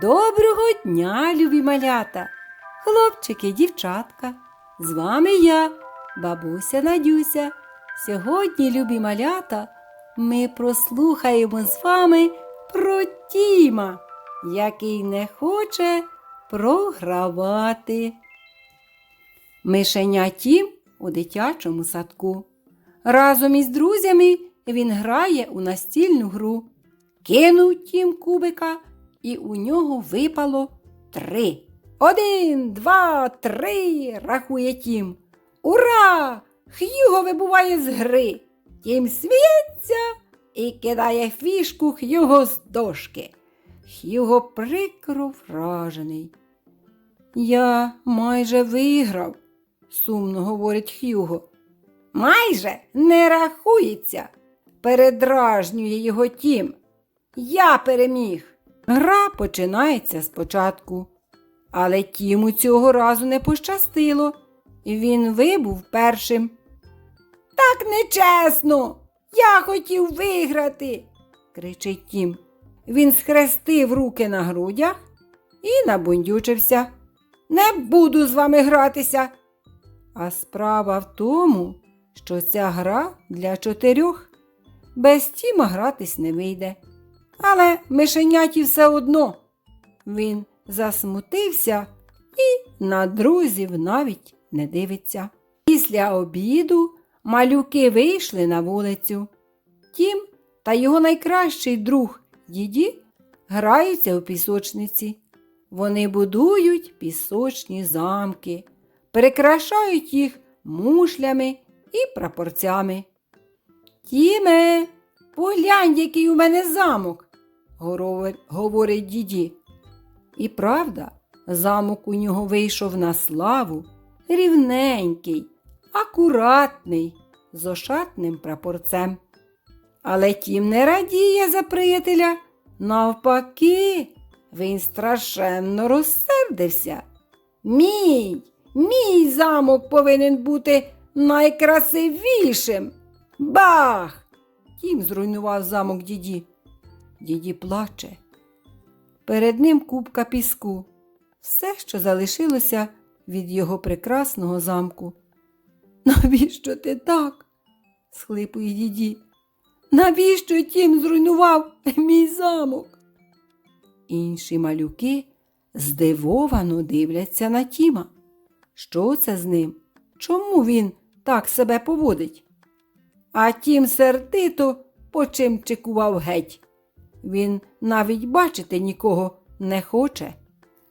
Доброго дня, любі малята, хлопчики, дівчатка. З вами я, бабуся Надюся. Сьогодні, любі малята, ми прослухаємо з вами про Тіма, який не хоче програвати. Мишеня Тім у дитячому садку. Разом із друзями він грає у настільну гру. Кинув Тім кубика, і у нього випало три. Один, два, три, рахує Тім. Ура! Х'юго вибуває з гри. Тім сміється і кидає фішку Х'юго з дошки. Х'юго прикро вражений. Я майже виграв, сумно говорить Х'юго. Майже не рахується, передражнює його тім. Я переміг. Гра починається спочатку. Але Тіму цього разу не пощастило, він вибув першим. Так нечесно. Я хотів виграти, кричить Тім. Він схрестив руки на грудях і набундючився. Не буду з вами гратися. А справа в тому, що ця гра для чотирьох. Без Тіма гратись не вийде. Але мишеняті все одно. Він засмутився і на друзів навіть не дивиться. Після обіду малюки вийшли на вулицю. Тім та його найкращий друг діді граються у пісочниці. Вони будують пісочні замки, перекрашають їх мушлями і прапорцями. Тіме, поглянь, який у мене замок, говорить діді. І правда, замок у нього вийшов на славу, рівненький, акуратний, з ошатним прапорцем. Але тім не радіє за приятеля. Навпаки, він страшенно розсердився. Мій, мій замок повинен бути найкрасивішим. Бах! Тім зруйнував замок діді. Діді плаче. Перед ним купка піску. Все, що залишилося від його прекрасного замку. Навіщо ти так? схлипує діді. Навіщо тім зруйнував мій замок? Інші малюки здивовано дивляться на Тіма. Що це з ним? Чому він так себе поводить? А тім сердито почимчикував геть. Він навіть бачити нікого не хоче.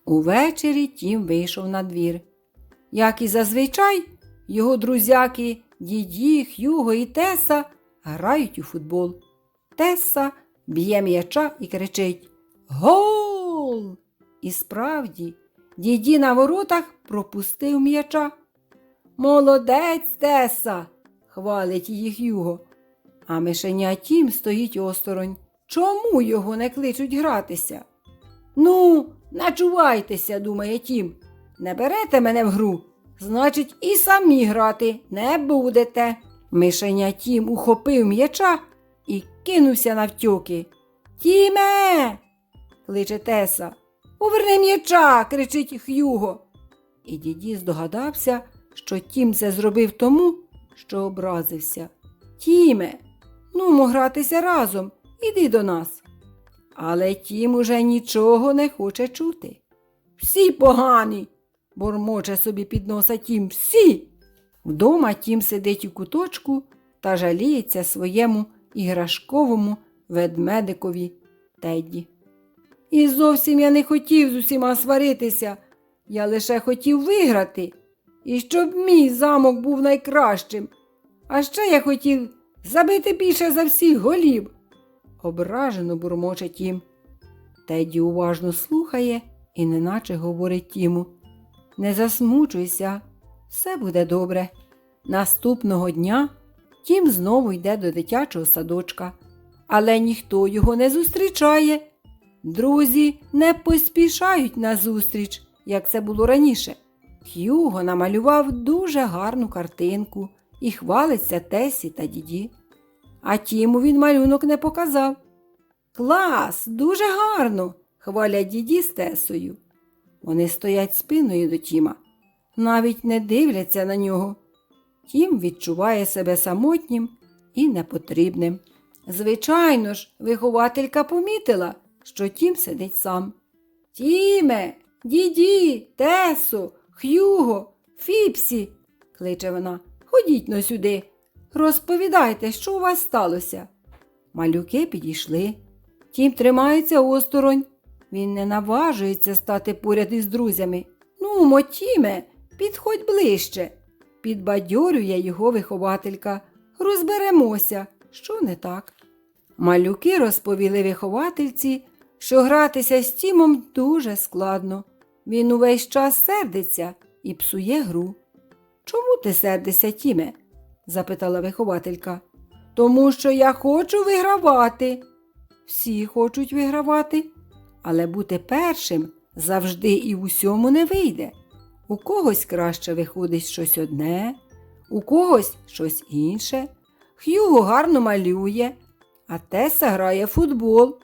Увечері тім вийшов на двір. Як і зазвичай, його друзяки діді, Х'юго і Теса грають у футбол. Теса б'є м'яча і кричить Гол! І справді, діді на воротах пропустив м'яча. Молодець, Теса, хвалить її Х'юго. А мишеня Тім стоїть осторонь. Чому його не кличуть гратися? Ну, начувайтеся, думає Тім. Не берете мене в гру, значить, і самі грати не будете. Мишеня Тім ухопив м'яча і кинувся навтьоки. Тіме. кличе Теса. Поверни м'яча, кричить Х'юго. І діді здогадався, що Тім це зробив тому, що образився. Тіме, нумо гратися разом, іди до нас. Але Тім уже нічого не хоче чути. Всі погані, бурмоче собі під носа Тім, всі. Вдома Тім сидить у куточку та жаліється своєму іграшковому ведмедикові Тедді. І зовсім я не хотів з усіма сваритися, я лише хотів виграти, і щоб мій замок був найкращим. А ще я хотів забити більше за всіх голів. Ображено бурмоче Тім. Теді уважно слухає і неначе говорить Тіму. Не засмучуйся, все буде добре. Наступного дня Тім знову йде до дитячого садочка, але ніхто його не зустрічає. Друзі не поспішають на зустріч, як це було раніше. Х'юго намалював дуже гарну картинку і хвалиться Тесі та діді. А Тіму він малюнок не показав. Клас, дуже гарно, хвалять діді з тесою. Вони стоять спиною до Тіма, навіть не дивляться на нього. Тім відчуває себе самотнім і непотрібним. Звичайно ж, вихователька помітила, що Тім сидить сам. Тіме, діді, Тесо, Х'юго, Фіпсі, кличе вона. Ходіть но сюди. Розповідайте, що у вас сталося. Малюки підійшли. Тім тримається осторонь. Він не наважується стати поряд із друзями. Ну, Мотіме, підходь ближче. Підбадьорює його вихователька. Розберемося, що не так. Малюки розповіли виховательці, що гратися з Тімом дуже складно. Він увесь час сердиться і псує гру. Чому ти сердишся, Тіме? Запитала вихователька. Тому що я хочу вигравати. Всі хочуть вигравати, але бути першим завжди і усьому не вийде. У когось краще виходить щось одне, у когось щось інше. Х'юго гарно малює, а Теса грає в футбол.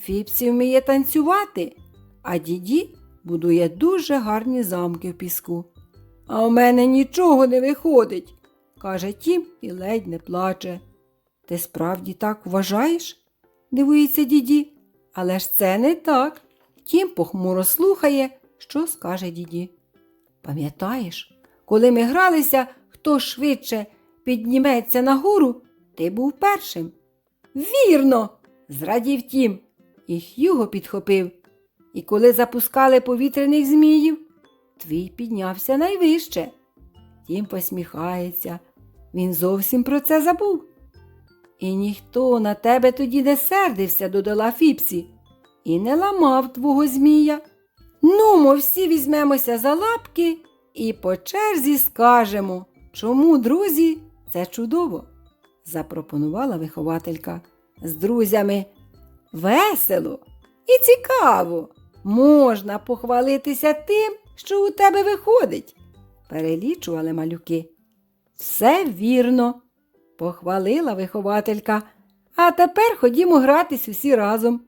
Фіпсі вміє танцювати, а діді будує дуже гарні замки в піску. А у мене нічого не виходить, каже Тім і ледь не плаче. Ти справді так вважаєш? дивується діді. Але ж це не так. Тім похмуро слухає, що скаже діді. Пам'ятаєш, коли ми гралися, хто швидше підніметься нагору, ти був першим. Вірно, зрадів Тім. І Х'юго підхопив. І коли запускали повітряних зміїв, твій піднявся найвище. Тім посміхається. Він зовсім про це забув. І ніхто на тебе тоді не сердився, додала Фіпсі, і не ламав твого змія. Нумо всі візьмемося за лапки і по черзі скажемо, чому, друзі, це чудово, запропонувала вихователька. З друзями весело і цікаво. Можна похвалитися тим, що у тебе виходить, перелічували малюки. Все вірно, похвалила вихователька. А тепер ходімо гратись усі разом.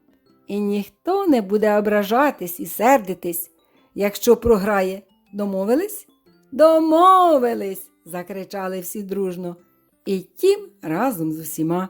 І ніхто не буде ображатись і сердитись, якщо програє. Домовились? Домовились. закричали всі дружно. І тім разом з усіма.